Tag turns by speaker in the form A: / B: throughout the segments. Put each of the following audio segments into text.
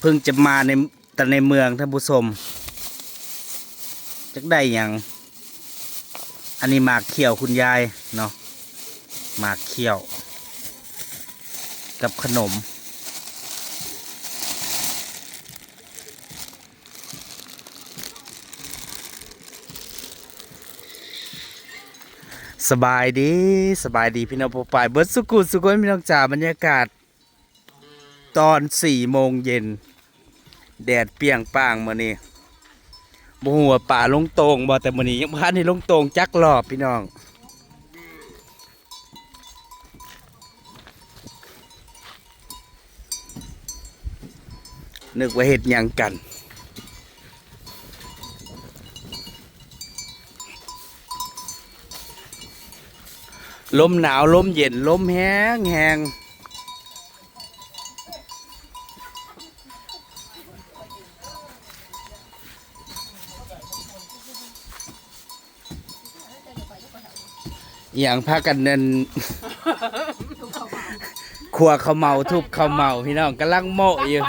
A: เพิ่งจะมาในแต่ในเมืองท่านผู้ชมจักได้หยังอันนี้หมากเขียวคุณยายเนาะหมากเขียว กับขนม สบายดีสบายดีพี่น้องปปายเบิร์ดสุกุลสุกุลพี่น้องจ๋าบรรยากาศ ตอนสี่โมงเย็น แดดเปียงป้างมานี่บ่หัวป่าลงตรงบ่แต่มื้อนี้ยังพันให้ลงตรงจักรอบพี่น้อง นึกว่าเฮ็ดหยังกัน ลมหนาวลมเย็นลมแห้งแห้ง อหย่างพากันเนินขวเขาวเมาทุบเขาวเมาพี่น้องกำลังโมะอยู่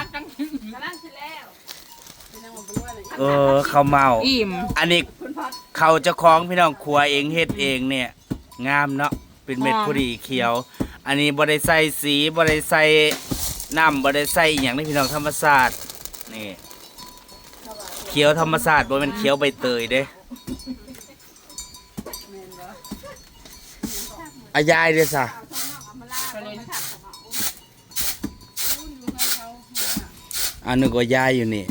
A: เออเขาวเมา
B: อิ่ม
A: อันนี้เขาเจ้าของพี่น้องครัวเองเฮ็ดเองเนี่ย งามเนาะเป็นเม็ด
B: หอม
A: ผู้ดีเขียว อันนี้บ่ได้ใส่สีบ่ได้ใส่น้ำบ่ได้ใส่อหย่างนี้พี่น้องธรรมศาสตร์นี่เขียวธรรมศาสตร์บ่แม่นเขียวใบเตยเด้ อายายเด้อซะอันนึกว่ายายอยู่นี่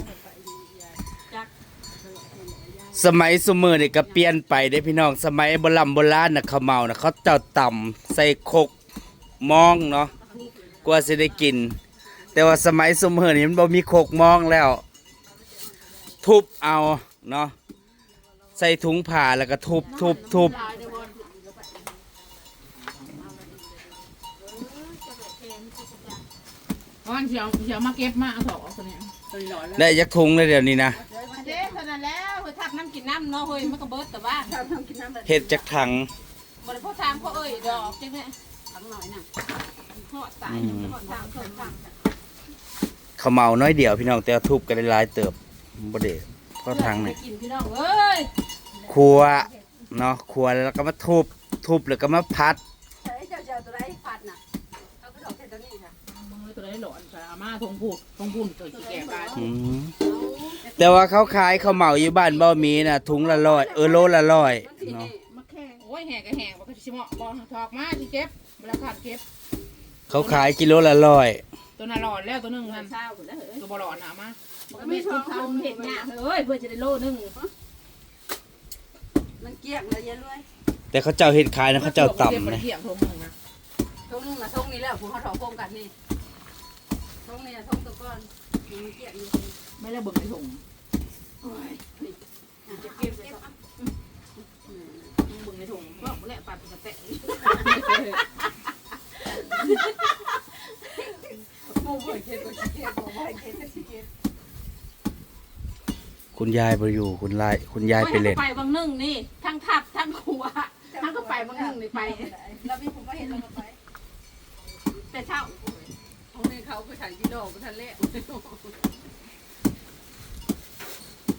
A: สมัยสมือนี่ก็เปลี่ยนไปได้พี่น้อง สมัยโบราณโบราณน่ะเขาเมาน่ะเขาเจ้าต่ำใส่คกมองเนาะกว่าสิได้กิน แต่ว่าสมัยสมือนี่มันบ่มีคกมองแล้ว ทุบเอาเนาะใส่ถุงผ้าแล้วก็ทุบทุบทุบ
B: วันเชียวเชียวมาเก็บมาเอาถอกเอาตัวเนี้ยตัวนี้หล่อแล้ว
A: ได้ยักถุงเลยเดี๋ยวนี้นะ
B: เด้เท่านั้นแล้วเฮ้ยทับน้ำกินน้ำเนาะเฮ้ยมันก็เบิดแต่ว่า
A: เฮ็ดจักถัง
B: บริโภคทามเขาเอ้ยดอกจังเนี่ยทั้งหน่อยน่ะหอดตายหอดทางเพิ่มทาง
A: เขาวเมาน้อยเดียวพี่น้องแต่ว่าทุบกันได้หลายเติบบ่ได้เพราะทาง
B: ไป
A: นี่
B: กินพี่น้องเอ้ย
A: ครัวเนาะครัวแล้วก็มาทุบทุบแล้วก็มาพัด
C: ใช้เจ้าเจ้าตัวไร
B: หนหลอนแต่อาม่าทงพูดทงพูดตัวขี้แก่ไป
A: อืมแต่ว่าเขาขายข้าวเหมาอยู่บ้านบ่มีน่ะถุงละร้อยเออโลละร้อยเนาะ
B: มาแข่งโอ้ยแห่ก็แห่บอกก็ชิเหมาะบอกถอกมาที่เก็บเวลาขาดเก็บ
A: เขาขายกิโลละร้อย
B: ตัวน่ะหลอนแล้วตัวหนึงนั่น
C: เช้าคุณแล้วเฮ้ย
B: ตัวบ่หลอนนะมา
C: มันไม่ชอบทำเห็ดหน้าเฮ้ยเพื่อจะได้โลนึงมันเกลี้ยงเลยยันรวย
A: แต่เขาเจ้าเฮ็ดขายนะเขาเจ้าต่ำ
B: เล
A: เลย
B: เกี่ยงทงหนึงนะ
C: ทงนึงนะทงนี้แล้วผมเขาถอโคมกันนี่ ทงนี้นะทงตัวก้อนมันเกลียงอยู่
B: ไม่ได้เบิ่งในถุง
C: โอ้ย
B: จะเก็บเก็บอะเบิ่งในถุงก็แหละปัดกระแตะ
C: โม่เบิดเก็บก็เก็บบอกว่าเก็บก็เก็บ
A: คุณยายไปอยู่คุณลายคุณยายไปเล่น
B: ไปบางนึ่งนี่ ทั้งทับทั้งขัวทั้งก็ไปบางนึ่งนี่ไป
C: แล้วพี่ผมก็เห็นเราไป
B: แต่เช้า
C: เขาไม่เขาไปถ่ายกิโลไปทันเละ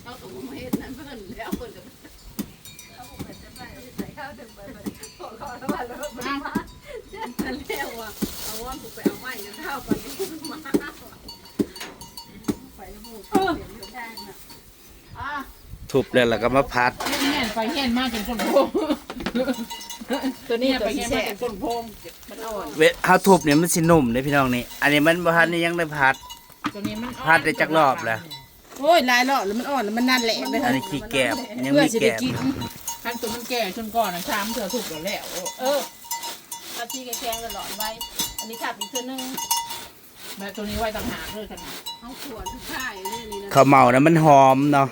C: เอาตัวมาเห็นนั้นเพื่อนแล้วเพื่อนกับเขาบอกจะไปใส่ข้าวเต็มไปขอขอแล้วว่าแล้วมาทันเละว่ะเอาว่าผมไปเอาไม้กันข้าวก่อนที่มาไปแล้วมูเสียงเดือดได้น่ะ
B: อะ
A: ทุบแล้วแล้วก็มาพัด
B: เห็นไปเห็นมากจนก้นโพงตัวนี้ไปเห็นมากจนก้นโพงมันอ่อน
A: เวเฮาทุบเนี่ยมันสินุ่มเด้พี่น้องนี่ อันนี้มันบ่ทันนี่ยังได้พัด
B: ตัวนี้มัน
A: พัดได้จักรอบแล้ว
D: โอ้ยลายเลาะแล้วมันอ่อนแล้วมันนั่นแหละไป
A: อัน
D: เถอะ
A: นี้ขี้แกบยัง
D: เพื่อ
A: มี
D: สิ
A: แก
D: ได้
A: บ
D: กิน
B: ทั้งตัวมันแก่จนก่อนนะชามเถื่อถูกแล้ว
C: เออเอาที่แกงกันหลอดไว้ อันนี้ขับอีกตัวนึง
B: แบบตัวนี้ไว้ต่างหากเลยต่างหาก
C: เอาขวดทุกข่ายนี่นี่นะ
A: ข้าวเมานะมันหอมเนาะ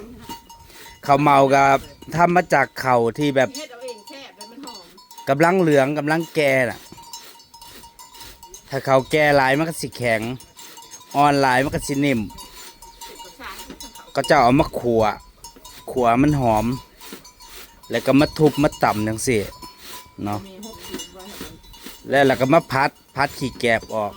A: ข้าวเมากับทำมาจากข้าวที่แบบ
C: เฮ็ดเอาเองแซ่บแล้วมันหอม
A: กำลังเหลืองกำลังแก่น่ะ ถ้าเขาแก่หลายมันก็สิแข็งอ่อนหลายมันก็สินิ่มก็จะเอามาขัวขัวมันหอม แล้วก็มาทุบมาต่ำจังสิเนาะแล้วเราก็มาพัดพัดขี้แกบออก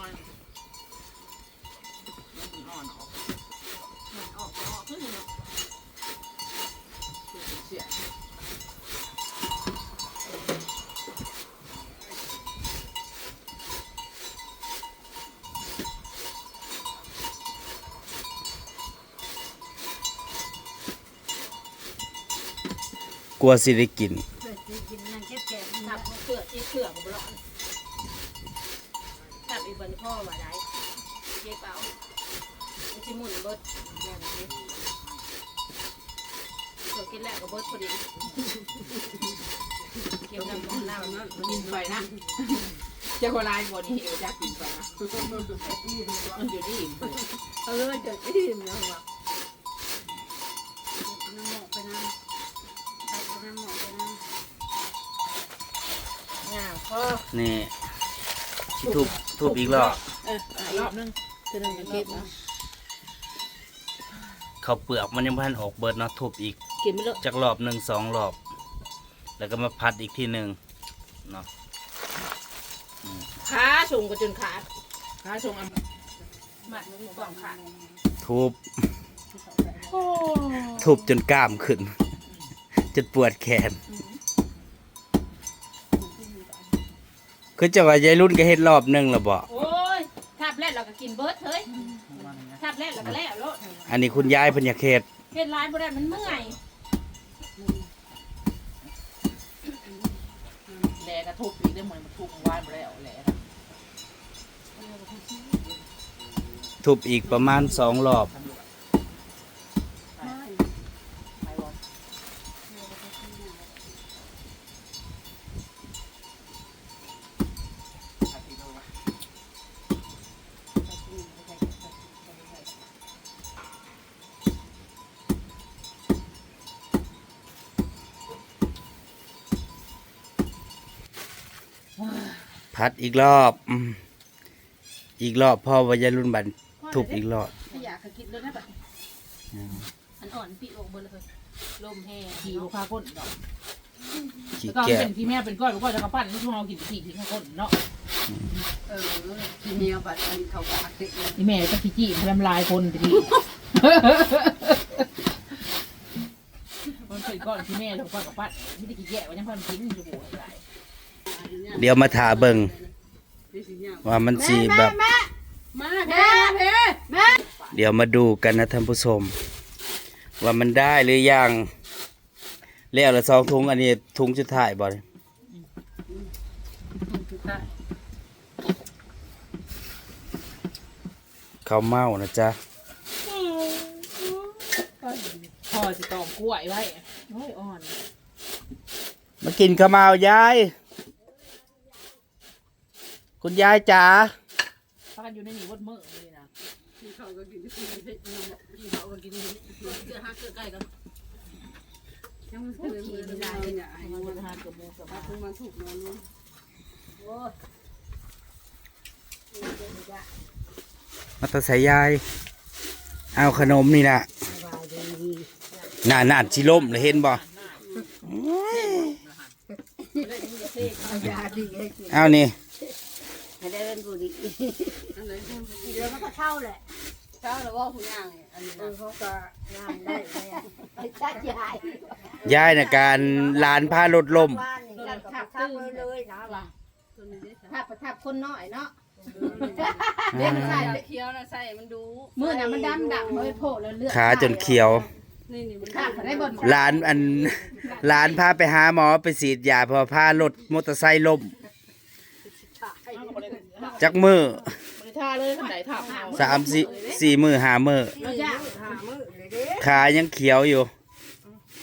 B: ก
A: ลัวสิได้กิน
C: กินนั่งเก็บแกง
B: ทับเสือที่เสือกับร้อนทับอีบนพ่อว่าได้เย็บเอามันจะหมุนเบดแบบนี้ตัวกินแรกกับเบดพอดีเกี่ยวกับของเราเน
D: กินไปนะเจ้าคนร้ายกว่านี้เอวจะกินไปนะอยู่ที่อิ่ม
C: เออเดี๋ยวอิ่มแล้วว่ะน้ำหมกไปนะใส่น้ำหมกไปนะ
D: งาม พ่อ
A: นี่สิทุบทุบอีกรอบ
D: เอออีกรอบนึงคือนึงจะเก็บนะ
A: ข้าวเปลือกมันยังพันออกเบิดเนาะทุบอีก
B: กินไม่เลอะ
A: จักรอบหนึ่งสองรอบ แล้วก็มาพัดอีกทีหนึ่งเนาะ
D: ขาสูงกว่าจนขาดขาสูงอะ
B: หมัดมันหมูกล่องขาด
A: ทุบทุบจนกล้ามขึ้น จนปวดแขน คือจะว่ายายรุ่นก็เฮ็ดรอบหนึ่งแล้วบ่
B: โอ้ยทับแรกเราก็กินเบิร์ดเฮ้ยทับแรกเราก็แล้วโลด
A: อันนี้คุณยายเพิ่นอยากเฮ็ด
B: เฮ็ดร้ายบ่ได้มันเมื่อย
D: แหลกระทุบอีกได้เหมือนมันทุบวานไปแล้วแหลก
A: ทุบอีกประมาณสองรอบ พัดอีกรอบอืมอีกรอบพ่อวัยรุ่นบันทุบอีกรอบ
B: ไม่อยากให้กินเลยนะแบบอันอ่อนปีอกเบิดเลยลมแห้ง
D: ขี่ลูกค้าก้นดอก
A: ขี้
D: แล้วก็
A: แก่
D: เป็นพี่แม่เป็นก้อยเป็นก้อยจะกระปั้นที่เรากินขี่ที่ข้างก้นเนาะ
C: เออทีนี้บัดอันเขาปากติด
D: พี่แม่ก็ขี้จี้ทำลายคนทีมันเป็นก้อนพี่แม่แล้วก้อนกระปั้นไม่ได้กี่แย่วันนี้พันทิ้งอยู่หัวใหญ่
A: เดี๋ยวมาถาเบิงว่ามันสีแบบ
C: มาแพ้แพ้แม่
A: เดี๋ยวมาดูกันนะท่านผู้ชม ว่ามันได้หรือยังแล้วละสองถุงอันนี้ถุงสุดท้ายบ่เนี่ยข้าวเมานะจ๊ะ
D: พ่อจะตอกกล้วยไว้โอ้ยอ่อน
A: มากินข้าวเมายาย คุณยายจ๋า
D: ป้ากันอยู่ในนี้วดมือเลยนะ
C: เขาก็กินที่เพชรเขาก็กินเกือหักเกือใกล้กันยังมันคือมือไม่ได้เนี่ย
D: มันจะหาเกือบโมงกับ
C: มาถึงมาถูกนอนนู้น
A: มาตาใส่ยาย เอาขนมนี่นะหน้าหน้าชิล่มเลยเห็นบ่
C: เอายาดีให้กิน
A: เอานี่
C: ให้ได้เป็นบุรีอะไรเดี๋ยวมันก็เข้าแหละเข้าแล้วว่าคุณย่างอันนี้เขาก็ย่างได้ไอ้ชัดใหญ่
A: ยายนะการลานพารถล่ม
C: บ้านนี่ก็ทับทับเลยนะว่ะ
B: ทับประทับคนน้อยเนาะ
C: เล่นใส่เคี้ยวนะใส่มันดู
B: มือน่ะมันดำดำเลยโผล่แล้วเลือด
A: ขาจนเขียว
C: นี่นี่มัน
B: ขาดได้บน
A: หลานอันหลานพาไปหาหมอไปฉีดยาเพอพารถมอเตอร์ไซค์ล่ม จักมือบ
D: ริท่าเลยขันไหนถามเอา
A: สามสี่สี่มือหามือ
B: เราอยาก
C: หามือเลยเด้
A: ขายังเขียวอยู่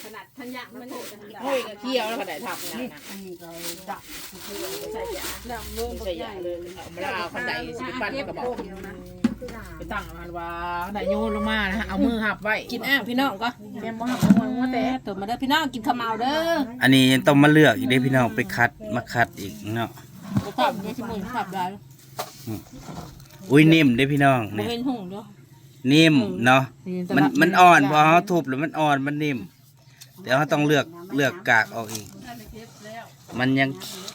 B: ขนาดทันยากมันโผล่ขนาด
D: โอ้ยกระเคี้ยวแล้วขันไหนถามนะนะ
C: อันนี้ก็ดับ
D: ใส่ยาดำมือใส่ยาเลยเอามาลาขันไหนสิไปปั้นกระบอกไปตั้งมันว่าขันไหนโยนลงมานะฮะเอามือหับไว้
B: กินอ้าวพี่น้องก็
D: แม่มาหับเอามือแต่
B: ตัวมาเด้อพี่น้องกินข้าวเมาเด้อ
A: อันนี้ยังต้องมาเลือกอีกเด้อพี่น้องไปคัดมาคัดอีกเนาะ
B: ขับได้ชิมุนขับได้
A: อุ้ยนิ่มเด้อพี่น้อง
B: บ่
A: นี่
B: เห็นหุ่งเด้อ
A: นิ่มเนาะมันมันอ่อนพอเขาทุบแล้วมันอ่อนมันนิ่ม แต่เขาต้องเลือกเลือกกากออกอีก มันยัง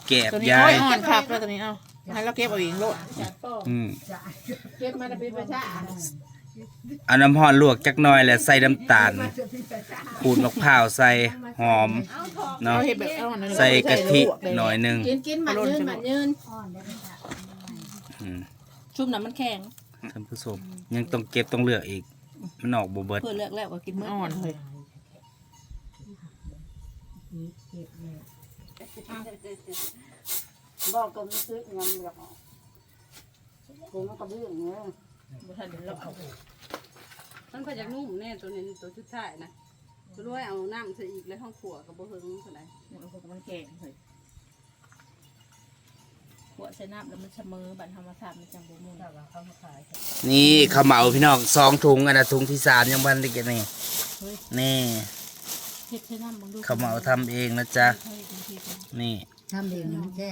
A: แกบ
D: ตัวนี้
A: ยา
D: โอ้
A: ย
D: ยอ่อนครับแล้วตัวนี้เอาให้เราเก็บเอาเองโลด
A: อืม
B: เก็บมาเป็นประชา
A: เอาน้ำห่อนลวกจักหน่อยแล้วใส่น้ำตาลขูดมะพร้าวใส่หอมเนาะ
D: เราเห็นแบบอ่อน
A: ใส่กะทิหน่อยหนึง
B: กินกินหมันยืนหมันยืน
A: อืม
B: ชุ่มน้ำมันแข็ง
A: ท่านผู้ชมยังต้องเก็บต้องเลือกอีก มันออกบ่เบิด
B: เพื่อเลือกแล้วก็กินมื้อ
D: อ่อนเลย
C: บอกก็ไม่ซื้อเงินหรอกผมมันก็เบื่อเงี้ย
D: บ่ทันได้เราเอา
C: มันพยายามนุ่มแน่ตัวนี้ตัวชุดท้ายนะตัวด้วยเอาน้ำใส่อีกแล้วห้องขัวกับบ่เฮิงเท่าไหร่
B: ใส่น้ำแล้วมันเสมอบันธรรมศาสตร์มันจังบ่มูล
D: ถ้าว่าเขามาขายครับ
A: นี่ข้าวเหมาพี่น้องสองถุงอันนะถุงที่สามยังบันได้กันนี่นี่
B: เฮ็ดใส่น้ำบังดู
A: ข้าวเหมาทำเองนะจ๊ะ
B: เฮ้ยบางทีก็
A: นี่
C: ทำเองมันแค่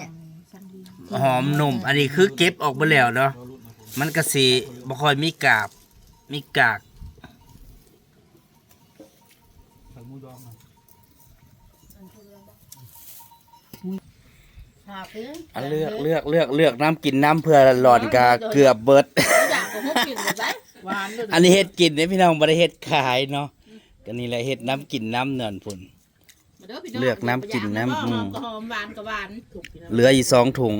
B: สั่งดี
A: หอมหนุ่ม อันนี้คือเก็บออกไปแล้วเนาะมันก็สีบ่ค่อยมีกาบ มีกาก
C: หาซื้อ
A: อะเลือกเลือกเลือกเลือกน้ำกินน้ำเพื่อหลอนกาเกือบเบิด
B: อยากก็ฮุบกินบ่ได้
D: หวานเลย
A: อันนี้เฮ็ดกินเนี่ยพี่น้องบ่ได้เฮ็ดขายเนาะก็นี่แหละเฮ็ดน้ำกินน้ำเนินพุ่น
B: มาด้พี่น้ง
A: เลือกน้ำกินน้ำอืม
B: หอมก็หอมหวานก็หวาน
D: ถูกพี่น้อง
A: เหลืออีกสองถุง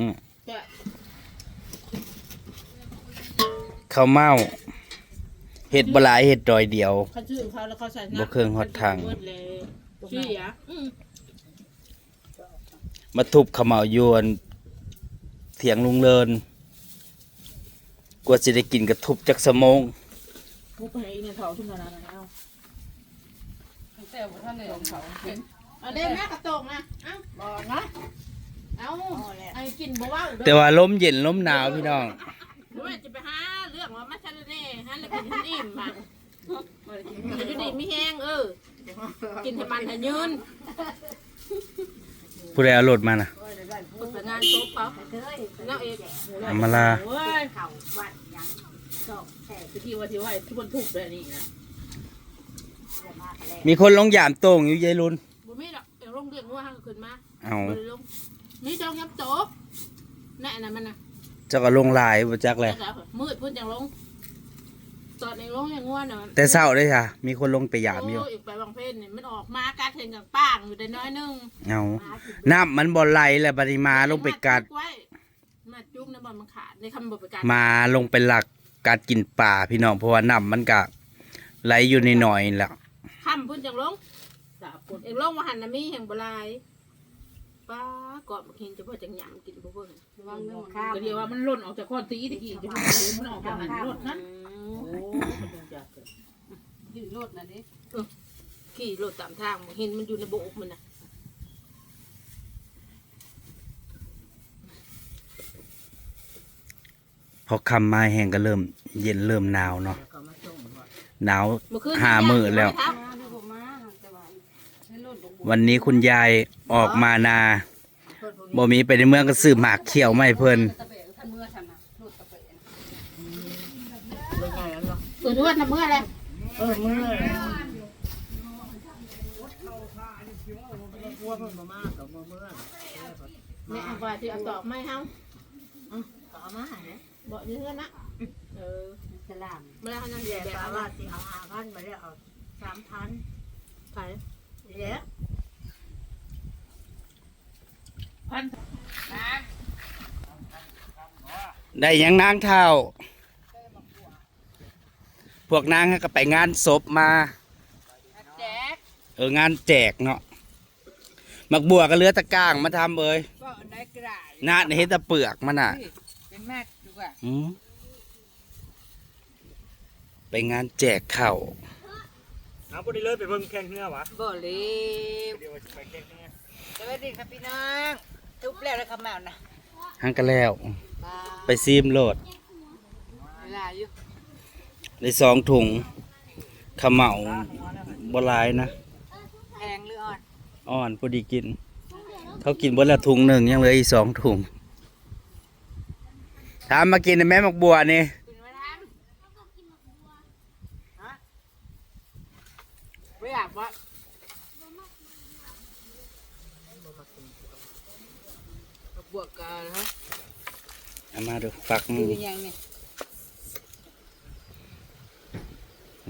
B: จะ
A: ข้าวเม่าเฮ็ดบ่หลายเฮ็ดดอยเดียว
B: เขาชื่อเขาแล้วเขาใส่น้ำ
A: บ่เครื่องฮอดทาง
B: เบิดเลยชี้อะอืม
A: มาทุบข้าวเม่ายวนเถียงลุงเลินกว่าสิได้กินก็ทุบจักสมง
B: พุกให้อีเนี่ยเขาขึ้นมาแล้วนะเอา
C: แต่ว่าท่านในของเขา
B: เอาเด้แม่กระตกนะเอ้าบอกนะเอาไอ้กินบ่เว้าเด้อ
A: แต่ว่าลมเย็นลมหนาวพี่น้อง
B: หรือว่าจะไปหาเรื่องว่ามาชันเน่ฮะแล้วกินให้อิ่มมาจะอยู่ดีไม่แห้งเออกินให้มันให้ยืน
A: ผู้ใดเอารถมาน่ะ
B: ฝึกงานโต๊ะเขาน้าเอก
A: อามาลา
B: เว้ย
C: เขาวัดยังสอบแท้
B: ไปที่ว่าที่ว่าทุกคนถูกเลยนี่นะ
C: มากแล้ว
A: มีคนลงยามโต่งอยู่ยายรุน
B: บ่มีดอกเดี๋ยวลงเรียกว่าห้างขึ้นมา
A: เอา
B: บ่ได้ลงมีจองยับโต๊ะแน่น่ะมันน่ะ
A: เจ้าก็ลงหลายบ่จักแหละ
B: แล้วมืดพุ่นจังลง ตอนในลงอย่างง่วนน่ะ
A: แต่เช้าเด้ค่ะ มีคนลงไปยามอยู่
B: โอีกไปบางเพศนี่มันออกมากัดเห็นกับป้างอยู่ได้น้อยนึง
A: เอาน้ำมันบ่ไหลแล้วบัดนี้มาลงไปกัด
B: ไว้มาจุ๊บน้ำมันมันขาดในคำบอกไปกัด
A: มาลงไปหลักกัดกินป่าพี่น้องเพราะว่าน้ำมันก็ไหลอยู่ในหน่อยๆแหล้ว
B: คำพุ่นจังลงสาบพุ่นเองลงมาหันน่ะมีแห่งบหลายป้ากอดมากินจะพ่อจังหยำกินบ่เบิ่ง
C: ระวังเรื่องข้าว
B: ก็เดียวว่ามันหล่นออกจากก้อนตีตะกี้จะพามันออกจากหันรถนะ
D: โอ้มันคงจะเกิด
C: ยืดรถนะดิ
B: ขี่รถตามทางเห็นมันอยู่ในโบกมันน่ะ
A: พอคำมาแห้งก็เริ่ม เย็นเริ่มหนาวเนาะ
D: แล้วก็มาส่งว่า
A: หนาว
B: เมื่อคืน
A: หามื้อแล้ว
C: มาดูผมมาแต่ว่าให้รถลง
A: วันนี้คุณยายออกมานา บ่มีไปในเมืองก็ซื้อหมากเขียวมาให้เพิ่น
C: ตะเบะท่านเมื่อท่านนะรถตะเบะ
D: เลยไงแล้วเนาะ
B: ตัวทวดทำเมื่อไร
D: เออมือ
B: แม่เอาไปที่เอาตอบไม่เฮา
D: ต่อมาเนี่ย
B: บอกนี่เพื่อนนะเออ
C: สลาม
B: เวลาเขานั่ง
D: เดี๋
B: เดี
D: ย
B: ยวว
D: แบ
B: แบบบ
D: ว่า
B: ว่า
D: สิเอาห้าพันมาได้เอาสามพัน
B: ไป
D: เดี๋ยว
B: พัน
A: ได้หยังนางเท่า พวกนางก็ไปงานศพมา
B: แจก
A: เอองานแจกเนาะมักบัวก็เหลือแตะก้างมาทำเอ้ย
B: ก็ได้กระไร
A: นาดเห็นแตะเปลือกมันอะ
B: เป็นแม่ดูว่า
A: อืมไปงานแจกข้าว
E: เอาพอดีเลยไปเบิ่งแข่งเนื้อวะ
B: บ่เลย
E: เดี๋ยวไปแข่งเนื้อ
D: สวัสดีครับพี่น้อง ทุบแล้วนะครับแมวนะ
A: หังก็แล้ว ไปซีมโลด
B: เวลาอยู่
A: ได้สองถุงขาวเหมาบหลายนะ
D: แพงหรืออ่อน
A: อ่อนพอดีกิน เขากินเบนละถุงหนึ่งยังเหลืออีกสองถุงถามมากินในแม่มักบัวนี่
B: กินไว้ทำไม่อยากว่า บวกกันฮะ
A: เอามาดูฝักหนึ่ง
B: เป็นยังเนี่ย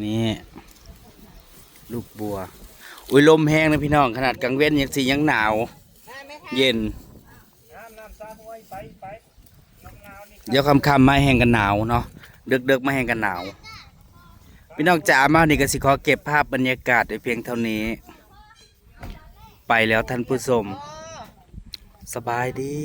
A: นี่ลูกบัว อุ้ยลมแห้งนะพี่น้องขนาดกลางเว้นยังสียังหนาวเย็น
E: น้ำน้ำซาห้วยไปไปน้ำนาวนี่
A: เดี๋ยวคำคำๆมาแห้งกันหนาวเนาะเดึกเดึกๆมาแห้งกันหนาว พี่น้องจ๋ามานี่ก็สิขอเก็บภาพบรรยากาศไว้เพียงเท่านี้ ไปแล้วท่านผู้ชม สบายดี